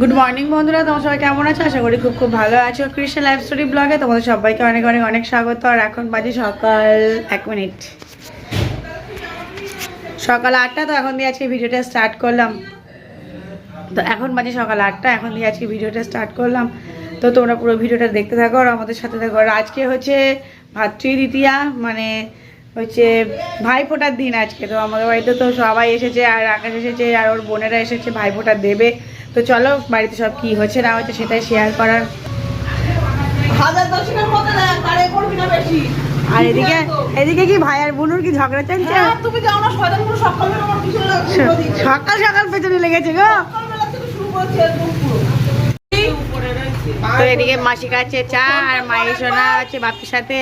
Good morning বন্ধুরা। তোমার সবাই কেমন আছো? আশা করি খুব খুব ভালো আছো। কৃষ্ণ লাইফ স্টোরি ব্লগে তোমাদের সবাইকে অনেক অনেক অনেক স্বাগত। আর এখন বাজে সকাল এক মিনিট। সকাল আটটা, তো এখন দিয়ে আজকে ভিডিওটা স্টার্ট করলাম। তো এখন বাজে সকাল আটটা, এখন দিয়ে আজকে ভিডিওটা স্টার্ট করলাম। তো তোমরা পুরো ভিডিওটা দেখতে থাকো, আর আমাদের সাথে থাকো। আর আজকে হচ্ছে ভাতৃ দ্বিতীয়া মানে হচ্ছে ভাই ফোটার দিন আজকে তো আমাদের বাড়িতে তো সবাই এসেছে আর আকাশ এসেছে আর ওর বোনেরা এসেছে ভাই ফোটা দেবে তো চলো বাড়িতে সব কি হচ্ছে না হচ্ছে সেটাই শেয়ার করার। আর এদিকে এদিকে কি ভাই আর বোনুর কি ঝগড়া চলছে হ্যাঁ। সকাল সকাল পেছনে লেগেছে গো। তো এদিকে মাসি কাছে চা আর মায়ের সোনা আছে বাপির সাথে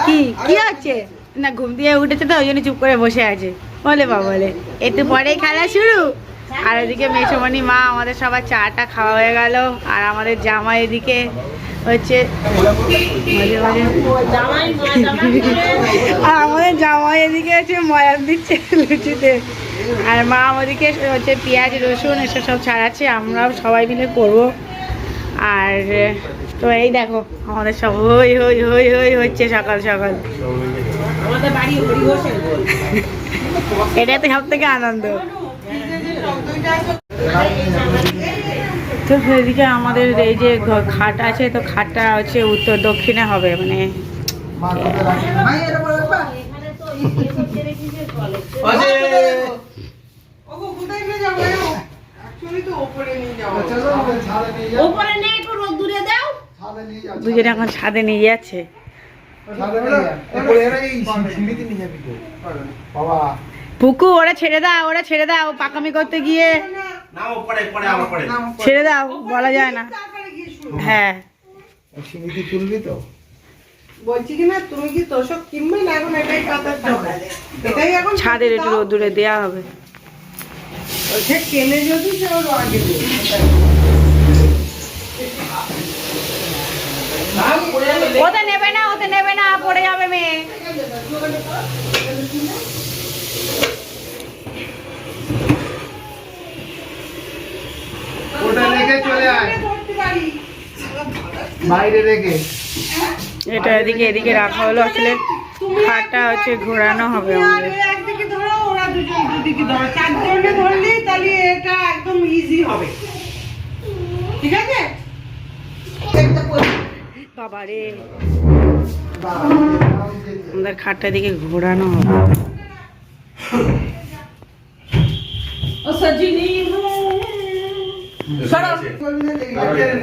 কি কি হচ্ছে না, ঘুম দিয়ে উঠেছে তো, ওই জন্য চুপ করে বসে আছে। বলে বা বলে, একটু পরেই খেলা শুরু। আর এদিকে মেসমণি মা, আমাদের সবার চাটা খাওয়া হয়ে গেল, আর আমাদের জামা এদিকে হচ্ছে আর আমাদের জামাই এদিকে হচ্ছে ময়ার দিচ্ছে লুচিতে। আর মা আমাদেরকে হচ্ছে পেঁয়াজ, রসুন এসব সব ছাড়াচ্ছে, আমরাও সবাই মিলে করব। আর, তো এই দেখো, আমাদের সব হই হই হই হই, হচ্ছে সকাল সকাল। এটাতে সব থেকে আনন্দ তো সেদিকে আমাদের এই যে খাট আছে তো খাটটা হচ্ছে উত্তর দক্ষিণে হবে মানে তো। দুজনে এখন ছাদে নিয়ে যাচ্ছে পুকু, ওরা ছেড়ে দাও, ওরা ছেড়ে দাও, পাকামি করতে গিয়ে। ছেড়ে দাও, বলা যায় না। হ্যাঁ। তুলবি তো বলছি কি না তুমি কি তোষক কিনবে না এখন এটাই কাতার ছাদের একটু রোদ্দুরে দেওয়া হবে। সে কেনে যদি সে আগে ওতে নেবে না ওতে নেবে না পড়ে যাবে মেয়ে। ওটা রেখে চলে আয়। বাইরে রেখে। এটা এদিকে এদিকে রাখা হলো। আসলে খাটটা হচ্ছে ঘোরানো হবে আমাদের। একদিকে ধরো ওরা দুজন দুদিকে ধরো। চারজনে ধরলে তাহলে এটা একদম ইজি হবে। ঠিক আছে? একটা করে বাবা রে আমাদের খাটটা এদিকে ঘোরানো হবে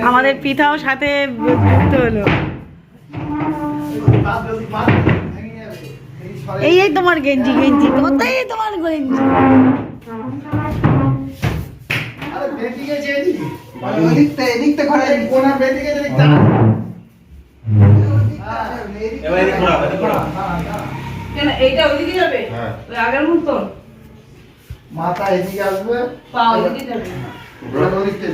আমাদের পিঠাও সাথে যুক্ত হলো। এই এই তোমার গেঞ্জি গেঞ্জি। কোথায় তোমার গেঞ্জি? এদিকটা এদিকটা ঘরে কোনা বেদিকে এদিকটা কেন এইটা ওইদিকে যাবে? ওই আগের মতন? মাথা এদিকে আসবে পা ওইদিকে যাবে। ওদিকটা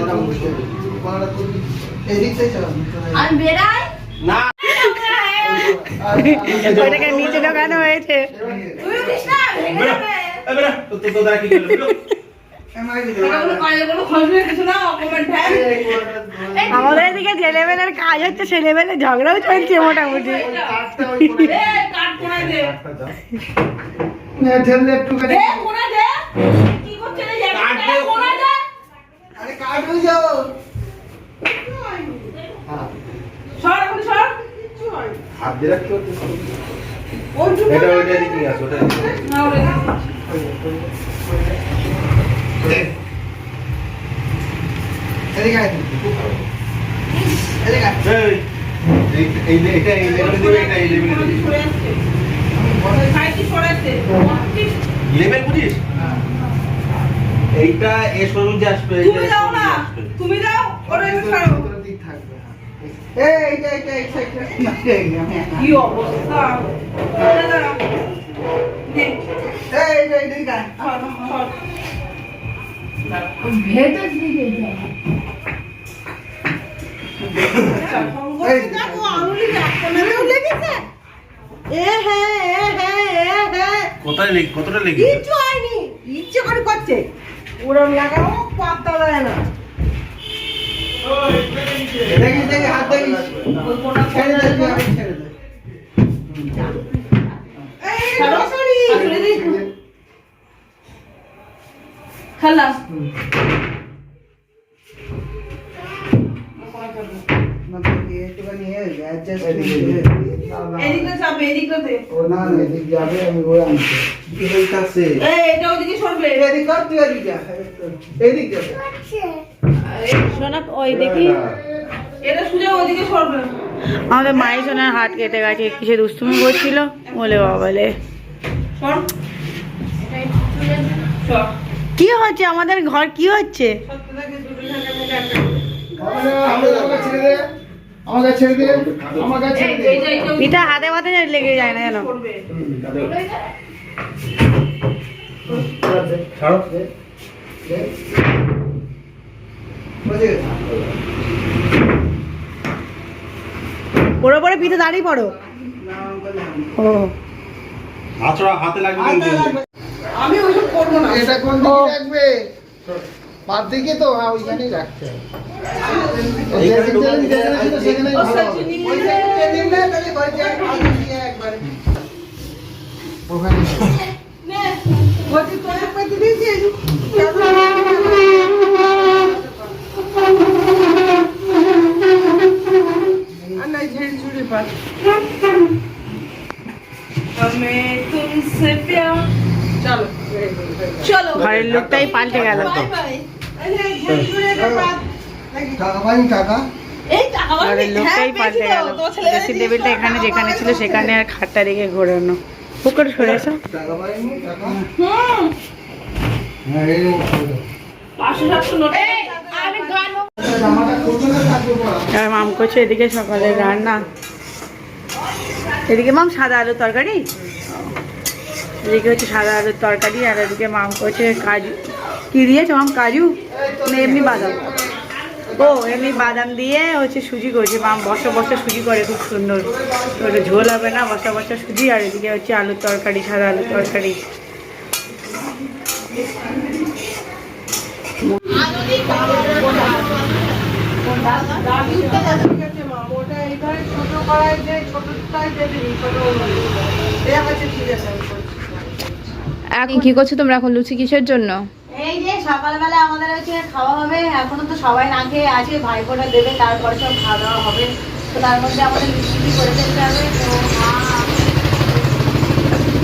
যাব, কোনাটা তুলবি। এদিকটাই চল, আমি বেরাই? না। নিচে ঢোকানো হয়েছে। তুই দিস না ভেঙে বেরো যাবে এই বেরো তো তো দ্বারা কি না অকমেন্ট হ্যাঁ। আমাদের এদিকে যে লেভেলের কাজ হচ্ছে সে লেভেলে ঝগড়াও চলছে মোটামুটি। হয়ে। হ্যাঁ। সর এখন সর। হাত দিয়ে রাখতে হচ্ছে এটা ওইটা নিয়ে আসো ওটা। এই, এই- এই যে- এটা এই লেভেলে দিবে, এটা এই লেভেলে দিবে। সরে আসছে সাইডে সরে আসছে লেভেল বুঝিস? এইটা এ সরু যে আসবে। তুমি দাও ওরে ছাড়ো কি অবস্থা হ্যাঁ হ্যাঁ হ্যাঁ কোথায় লেগে- কতটা লেগেছে? কিচ্ছু হয়নি ইচ্ছে করে করছে ওরম লাগাও পাত্তা দেয় না দেখিস, দেখিস, হাত দেখিস। ছেড়ে দে, তুই আগে ছেড়ে দে। এই সরাসরি খালাস না, তোকে একটুখানি এ, adjust করে দে। এদিকে চাপে এদিকে দে ও না, না, এদিক যাবে, আমি ওই আনছি। কি হইতাছে? এই এটা ওদিকে সরবে তুই এদিক কর, তুই এদিক যা। এদিক যাবে। শোনা ওই দেখি। আমাদের মায়ের সোনার হাত কেটে গেছে কিসে দুষ্টুমি করছিল। বলে বাবালে কি হচ্ছে? আমাদের ঘর কি হচ্ছে? পিঠা হাতে হাতে লেগে যায় না জানো ছাড়ো। পড়ে পড়ে পিঠে দাঁড়িয়ে পড়ো। ও। আছড়া হাতে লাগবে। আমি ওইসব করব না। এটা কোন দিকে রাখবে? পার দিকে তো হ্যাঁ ওইখানেই রাখতে হবে। ও ঘরের লোকটাই পাল্টে গেল ঘরের লোকটাই পাল্টে গেল ড্রেসিং টেবিলটা এখানে যেখানে ছিল সেখানে আর খাটটা রেখে ঘোরানো পুকুর আর মাম করছে এদিকে সকালে রান্না এদিকে মাম সাদা আলুর তরকারি এদিকে হচ্ছে সাদা আলুর তরকারি, আর এদিকে মাম করছে কাজু। কি দিয়েছে মাম? কাজু? না, এমনি বাদাম। ও, এমনি বাদাম দিয়ে হচ্ছে সুজি করছে। মাম বসা বসা সুজি করে খুব সুন্দর। ওটা ঝোল হবে না, বসা বসা সুজি, আর এদিকে হচ্ছে আলুর তরকারি, সাদা আলুর তরকারি। ছোট করাই যে ছোটটাই দিয়ে দিবি ছোট ঠিক আছে ঠিক আছে আমি করছি। এখন কি করছ তোমরা এখন লুচি কিসের জন্য? এই যে সকালবেলা আমাদের হচ্ছে খাওয়া হবে, এখনও তো সবাই না খেয়ে আছে, ভাইফোঁটা দেবে, তারপরে সব খাওয়া দাওয়া হবে। তো তার মধ্যে আমাদের লুচি করে ফেলতে হবে?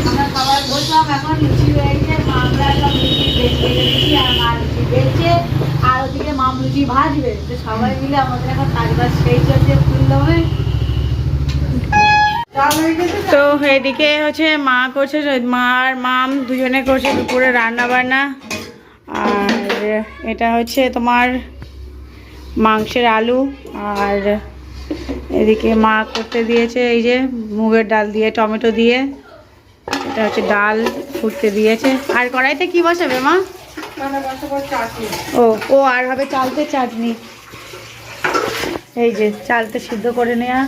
তো আমরা সবাই বললাম এখন লুচি হয়েছে আমরা সব লুচি বেঁচে দিচ্ছি আর মা লুচি বেচছে আর ওদিকে মাম লুচি ভাজবে। তো সবাই মিলে আমাদের এখন কাজ সেই চলছে ফুলদমে তো এদিকে হচ্ছে মা করছে মা আর মাম দুজনে করছে দুপুরে রান্না বান্না আর এটা হচ্ছে তোমার মাংসের আলু, আর এদিকে মা করতে দিয়েছে এই যে মুগের ডাল দিয়ে, টমেটো দিয়ে। এটা হচ্ছে ডাল ফুটতে দিয়েছে। আর কড়াইতে কি বসাবে মা? ও ও আর হবে চালতে চাটনি। এই যে চালতে সিদ্ধ করে নেওয়া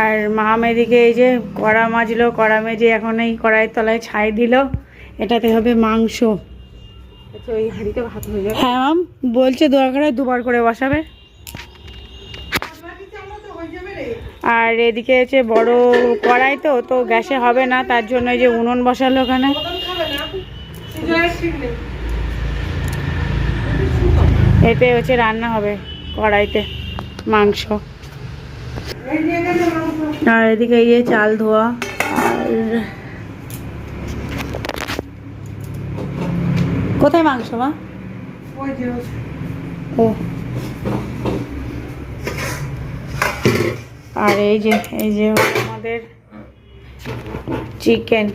আর মাম এদিকে এই যে কড়া মাজলো কড়া মেজে এখন এই কড়াইয়ের তলায় ছাই দিল। এটাতে হবে মাংস। হ্যাঁ মাম। বলছে দরকার হয় দুবার করে বসাবে। আর এদিকে হচ্ছে বড় কড়াই তো তো গ্যাসে হবে না তার জন্য এই যে উনুন বসালো ওখানে। এতে হচ্ছে রান্না হবে কড়াইতে মাংস। আর এদিকে গিয়ে চাল ধোয়া। আর কোথায় মাংস, মা? ও। আর এই যে এই যে আমাদের চিকেন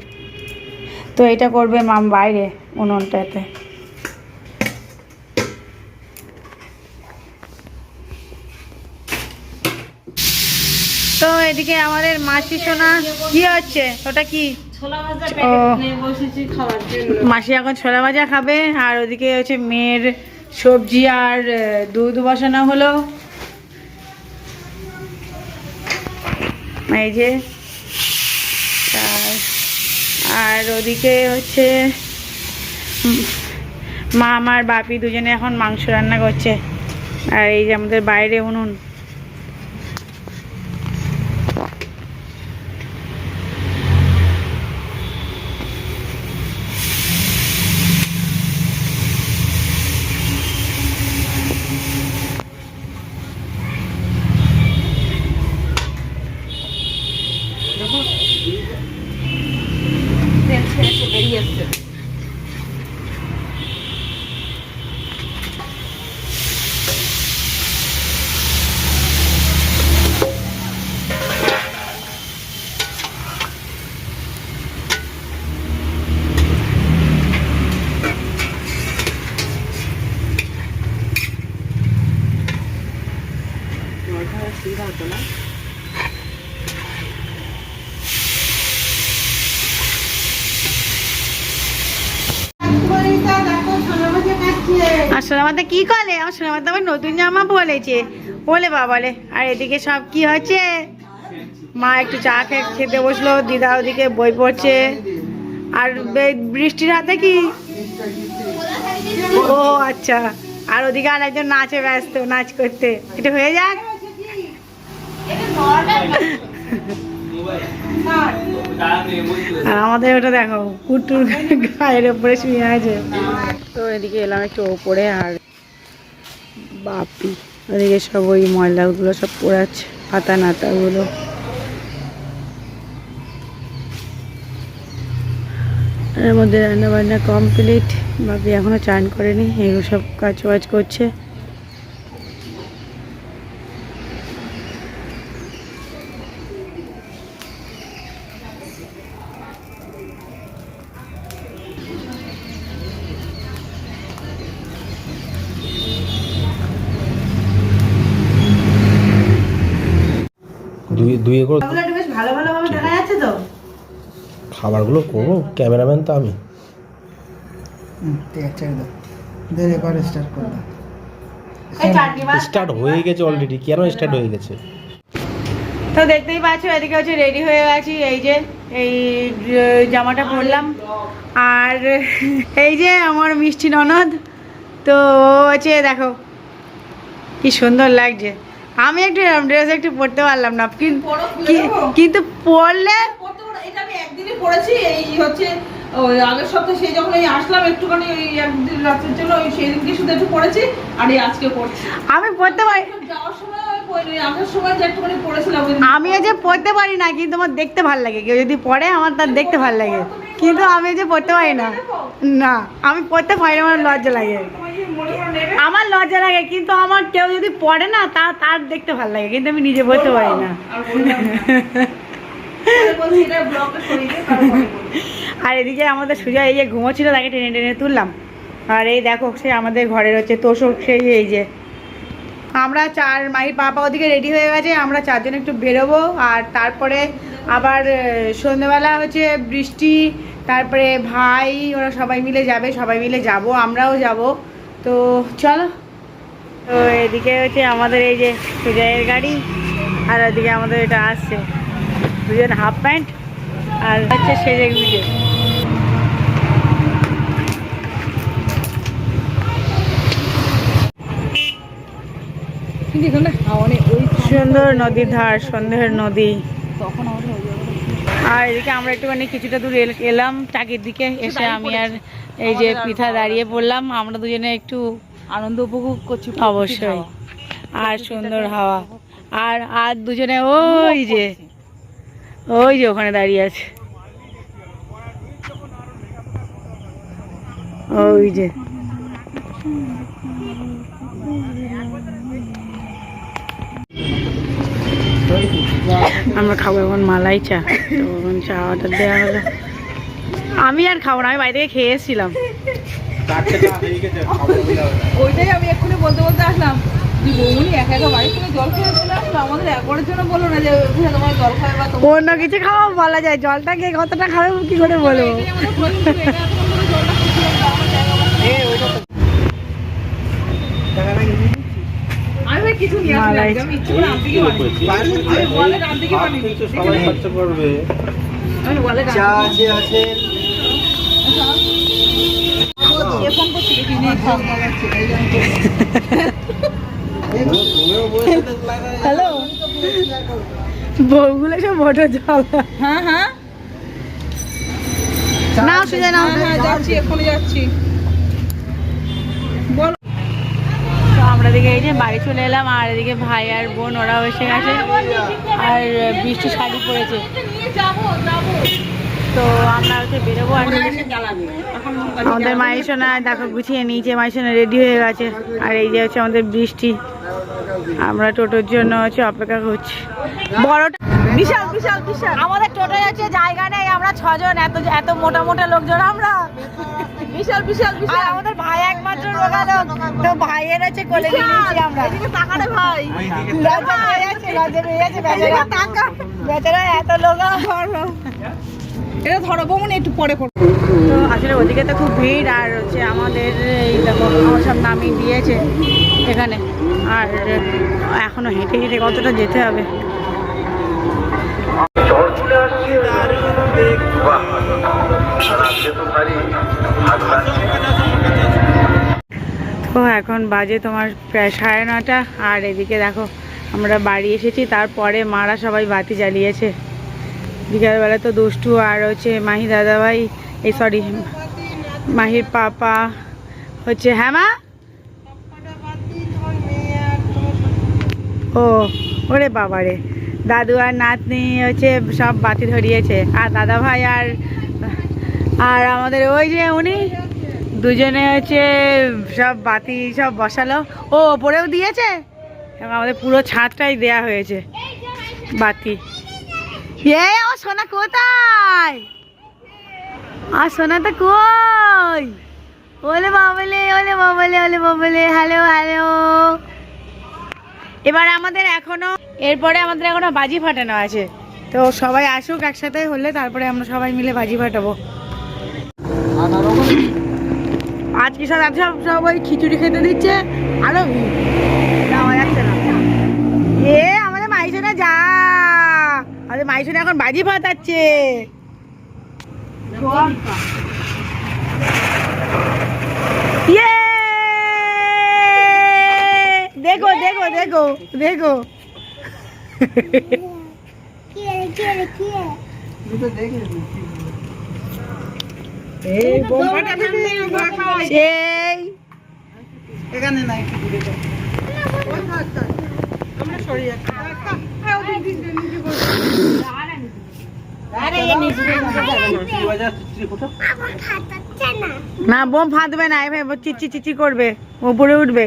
তো এটা করবে মাম বাইরে উনুনটাতে। এদিকে আমাদের মাসি সোনা কি হচ্ছে? ওটা কি? মাসি এখন ছোলা ভাজা খাবে আর ওদিকে হচ্ছে মেয়ের সবজি আর দুধ বসানো হলো। এই যে আর- আর ওদিকে হচ্ছে মা আমার বাপি দুজনে এখন মাংস রান্না করছে। আর এই যে আমাদের বাইরে উনুন। ഡിയസ്റ്റ് সোনামাতা কি করে আমার সোনামাতা আবার নতুন জামা বলেছে বলে বা বলে আর এদিকে সব কি হচ্ছে? মা একটু চা খেতে বসল দিদা ওদিকে বই পড়ছে। আর বৃষ্টির হাতে কি? ও আচ্ছা। আর ওদিকে আর একজন নাচে ব্যস্ত নাচ করতে। এটা হয়ে যাক? আর আমাদের ওটা দেখো, কুটুর গায়ের ওপরে শুয়ে আছে। তো এদিকে এলাম একটু ওপরে আর বাপি, ওদিকে সব ওই ময়লাগুলো সব পড়াচ্ছে পাতা নাতাগুলো। এর মধ্যে রান্না বান্না কমপ্লিট বাপি এখনও চান করেনি, এগুলো সব কাজ বাজ করছে। দুই দুই একর ওগুলো একটু বেশ ভালো ভালোভাবে দেখা যাচ্ছে তো? খাবারগুলো করব ক্যামেরাম্যান তো আমি। স্টার্ট হয়ে গেছে অলরেডি কেন স্টার্ট হয়ে গেছে? তো দেখতেই পাচ্ছ এদিকে হচ্ছে রেডি হয়ে গেছি এই যে এই জামাটা পরলাম। আর এই যে আমার মিষ্টি ননদ তো হচ্ছে দেখো কি সুন্দর লাগছে। আমি একটু ড্রেস একটু পরতে পারলাম না। কিন- কিন্তু পরলে এটা আমি একদিনই পরেছি এই হচ্ছে ওই আগের সপ্তাহে সেই যখন এই আসলাম একটুখানি ওই একদিন জন্য ওই শুধু একটু পড়েছি আর এই আজকে পড়ছি আমি পরতে পারি যাওয়ার সময় আমি যে পড়তে পারি না, কিন্তু আমার দেখতে ভালো লাগে। কেউ যদি পড়ে, আমার তার দেখতে ভালো লাগে। কিন্তু আমি যে পড়তে পারি না। না, আমি পড়তে পারি আমার লজ্জা লাগে। আমার লজ্জা লাগে, কিন্তু আমার কেউ যদি পড়ে না, তা তার দেখতে ভালো লাগে। কিন্তু আমি নিজে পড়তে পারি না। আর এদিকে আমাদের সুজা এই যে ঘুমোচ্ছিল, তাকে টেনে টেনে তুললাম। আর এই দেখো, সে আমাদের ঘরের হচ্ছে তোষক, সেই এই যে আমরা চার মাহির পাপা ওদিকে রেডি হয়ে গেছে, আমরা চারজন একটু বেরোবো, আর তারপরে আবার সন্ধ্যেবেলা হচ্ছে বৃষ্টি, তারপরে ভাই, ওরা সবাই মিলে যাবে, সবাই মিলে যাব, আমরাও যাব। তো চলো। তো এদিকে হচ্ছে আমাদের এই যে সুজয়ের গাড়ি, আর ওদিকে আমাদের এটা আসছে। দুজন হাফ প্যান্ট আর হচ্ছে সেজে গুজে সুন্দর নদীর ধার সন্ধ্যের নদী। আর এদিকে আমরা একটুখানি কিছুটা দূর এলাম টাকির দিকে এসে আমি আর এই যে পিঠা দাঁড়িয়ে পড়লাম আমরা দুজনে একটু আনন্দ উপভোগ করছি অবশ্যই। আর সুন্দর হাওয়া। আর আর দুজনে ওই যে ওই যে ওখানে দাঁড়িয়ে আছে। ওই যে। আমরা খাব এখন মালাই চা। তো এখন চা অর্ডার দেওয়া হলো। আমি আর খাব না আমি বাইরে থেকে খেয়ে এসেছিলাম। ওইটাই আমি এক্ষুনি বলতে বলতে আসলাম। বাড়ি অন্য কিছু খাওয়া বলা যায় জলটা কে কতটা খাবে কি করে বলব এটাই আমাদের প্রশ্ন ছিল, এটা এতক্ষণ ধরে জলটা খুঁজছিলাম, তো আমার জায়গা মতো- আমি ভাই কিছু নিয়ে আসি না, মালাই আমি ইচ্ছে করে বানিয়েছি। আমি ওয়ালেট আনতে গিয়ে বানিয়েছি। সবাই খরচা করবে। আমি ওয়ালেট আনতে আছে। আছে কি। হ্যালো? বউগুলো সব বড় জল হ্যাঁ হ্যাঁ। নাও সুজা নাও। হ্যাঁ, হ্যাঁ যাচ্ছি এক্ষুনি যাচ্ছি বলো তো আমরা এদিকে এই যে বাড়ি চলে এলাম আর এদিকে ভাই আর বোন ওরাও এসে গেছে। আর বৃষ্টি শাড়ি পড়েছে তো আমরা হচ্ছে বেরোবো আর আমাদের মাইসোনা দেখো গুছিয়ে নিয়েছে মাইসোনা রেডি হয়ে গেছে। আর এই যে হচ্ছে আমাদের বৃষ্টি। আমরা টোটোর জন্য হচ্ছে অপেক্ষা করছি। বড়টা বিশাল বিশাল বিশাল। আমাদের টোটোয় হচ্ছে জায়গা নেই আমরা ছজন এত এত মোটা মোটা লোকজন আমরা। বিশাল বিশাল বিশাল। আমাদের ভাই একমাত্র রোগা লোক। তো ভাইয়ের হচ্ছে কোলে নিয়ে নিয়েছি আমরা। এদিকে তাকারে ভাই। লজ্জা পেয়ে যাচ্ছে লজ্জা পেয়ে যাচ্ছে বেচারা। বেচারা এত লোকা এটা ধরো বমন একটু পরে করো। তো আসলে ওদিকে তো খুব ভিড় আর হচ্ছে আমাদের এই দেখো আমার সব নামিয়ে দিয়েছে এখানে। আর এখনও হেঁটে হেঁটে কতটা যেতে হবে? তো এখন বাজে তোমার প্রায় সাড়ে নটা। আর এদিকে দেখো, আমরা বাড়ি এসেছি, তারপরে মারা সবাই বাতি জ্বালিয়েছে। বিকালবেলা তো দুষ্টু আর হচ্ছে মাহি দাদাভাই, এই সরি মাহির পাপা, হচ্ছে হ্যাঁ মা? ও, ওরে বাবা রে দাদু আর নাতনি হচ্ছে সব বাতি ধরিয়েছে। আর দাদা ভাই আর আর আমাদের ওই যে উনি দুজনে হচ্ছে সব বাতি সব বসালো। ও, ওপরেও দিয়েছে? এবং আমাদের পুরো ছাদটাই দেয়া হয়েছে বাতি। এ, ও, সোনা কোথায়? আর সোনা তো কই? ওলে বাবলে ওলে বাবলে ওলে বাবলে, হ্যালো হ্যালো। এবার আমাদের এখনও, এরপরে আমাদের এখনও বাজি ফাটানো আছে। তো সবাই আসুক একসাথে হলে, তারপরে আমরা সবাই মিলে বাজি ফাটাবো। আজ কি সব সব সবাই খিচুড়ি খেতে দিচ্ছে। আরও যাওয়া যাচ্ছে না। এ আমাদের মাইসোনা যা। আমাদের মাইসোনা এখন বাজি ফাটাচ্ছে। ইয়ে! দেখো দেখো দেখো দেখো। সেই এখানে নাই। হ্যাঁ। না বোম ফাঁদবে না এভাবে চিচি চিচি করবে উপরে উঠবে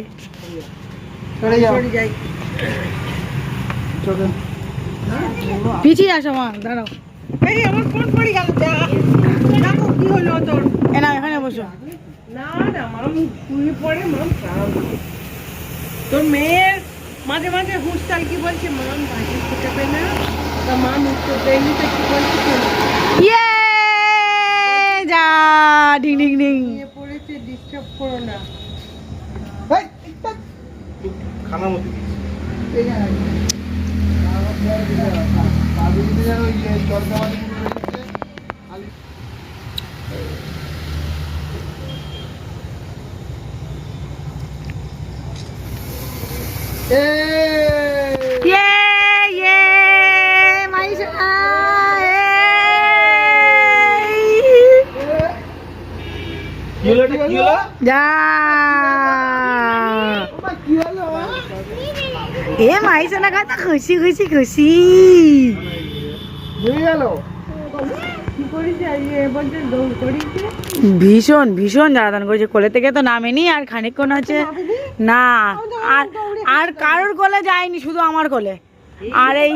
পিছিয়ে আসো মা দাঁড়াও আমার ফোন পড়ে গেল। কি হলো তোর? এ না এখানে বসো। না, না, মাম শুয়ে পড়ে, মাম খারাপ। তোর মেয়ের মাঝে মাঝে হুঁশতাল কি বলছে? মাম ভাজি ফুটাবে না। তা মাম উত্তর দেয়নি তো কি বলছে ইয়ে! যা ডিং ডিং ডিং পড়েছে ডিস্টার্ব করো না। খানা মতো না। পাবলিকে যেন ওই যে জলখাবারগুলো রয়েছে, খালি- এই! ইয়ে ইয়ে মাইশা কি হলো এটা কি হলো যা ওমা, কি হলো? এ মাইশা না কথা খুশি খুশি খুশি ভীষণ ভীষণ জ্বালাতন করেছে কোলে থেকে তো নামেনি আর খানিকক্ষণ আছে না আর আর কারোর কোলে যায়নি শুধু আমার কোলে। আর এই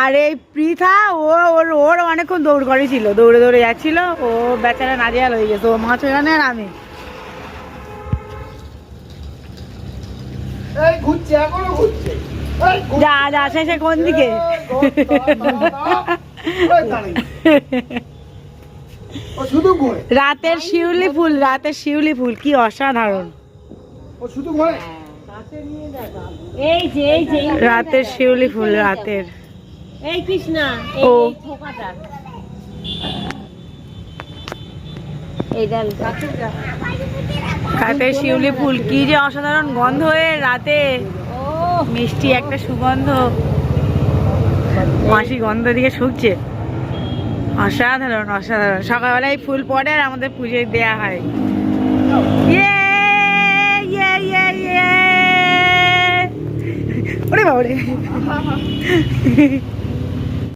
আর এই পৃথা ও ওর ওর অনেকক্ষণ দৌড় করেছিল দৌড়ে দৌড়ে যাচ্ছিল ও বেচারা নাজেহাল হয়ে গেছে ও মাঝখানে আর আমি। যা যা শেষে কোন দিকে? রাতের শিউলি ফুল রাতের শিউলি ফুল কি অসাধারণ। শুধু ঘোরে? এই যে এই যে রাতের শিউলি ফুল রাতের। এই কৃষ্ণা ও। থোকাটা শিউলি ফুল কি যে অসাধারণ গন্ধ হয়ে রাতে। মিষ্টি একটা সুগন্ধ। মাসি গন্ধ দিকে শুকছে। অসাধারণ অসাধারণ। সকালবেলায় ফুল পড়ে আর আমাদের পুজোয় দেয়া হয়। ইয়ে! ওরে বাবারে।